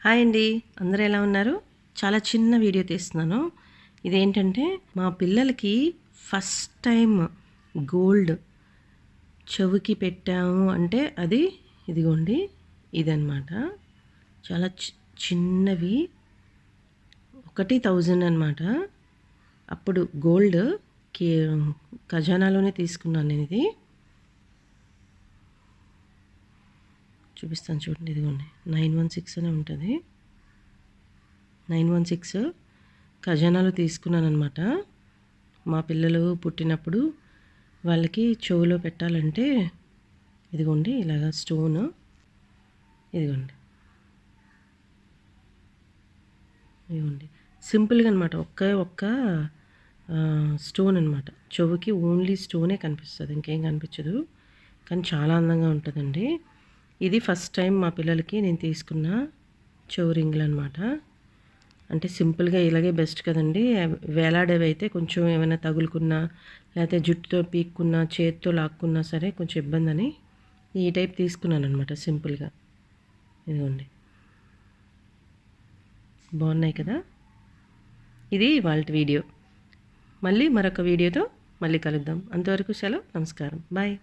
Hi అండి. అందరూ ఎలా ఉన్నారు? చాలా చిన్న వీడియో తీస్తున్నాను. ఇదేంటంటే మా పిల్లలకి ఫస్ట్ టైం గోల్డ్ చెవికి పెట్టాము అంటే అది ఇదిగోండి ఇదనమాట చాలా చిన్నవి ఒకటి థౌజండ్ అనమాట అప్పుడు గోల్డ్ కే ఖజానాలోనే తీసుకున్నాను నేను ఇది చూపిస్తాను చూడండి ఇదిగోండి. నైన్ వన్ సిక్స్ అనే ఉంటుంది. నైన్ వన్ సిక్స్ ఖజానాలో తీసుకున్నాను అనమాట మా పిల్లలు పుట్టినప్పుడు వాళ్ళకి చెవులో పెట్టాలంటే ఇదిగోండి ఇలాగ స్టోన్ ఇదిగోండి. ఇదిగోండి. సింపుల్గా అనమాట ఒక్క ఒక్క స్టోన్ అనమాట చెవుకి ఓన్లీ స్టోనే కనిపిస్తుంది. ఇంకేం కనిపించదు. కానీ చాలా అందంగా ఉంటుందండి. ఇది ఫస్ట్ టైం మా పిల్లలకి నేను తీసుకున్న చౌరింగ్లు అనమాట అంటే సింపుల్గా ఇలాగే బెస్ట్ కదండి. వేలాడేవి అయితే కొంచెం ఏమైనా తగులుకున్నా లేకపోతే జుట్టుతో పీక్కున్నా చేతితో లాక్కున్నా సరే కొంచెం ఇబ్బంది అని ఈ టైప్ తీసుకున్నాను అనమాట సింపుల్గా. ఇదిగోండి. బాగున్నాయి కదా? ఇది వాళ్ళ వీడియో. మళ్ళీ మరొక వీడియోతో మళ్ళీ కలుద్దాం. అంతవరకు సెలవు నమస్కారం. బాయ్.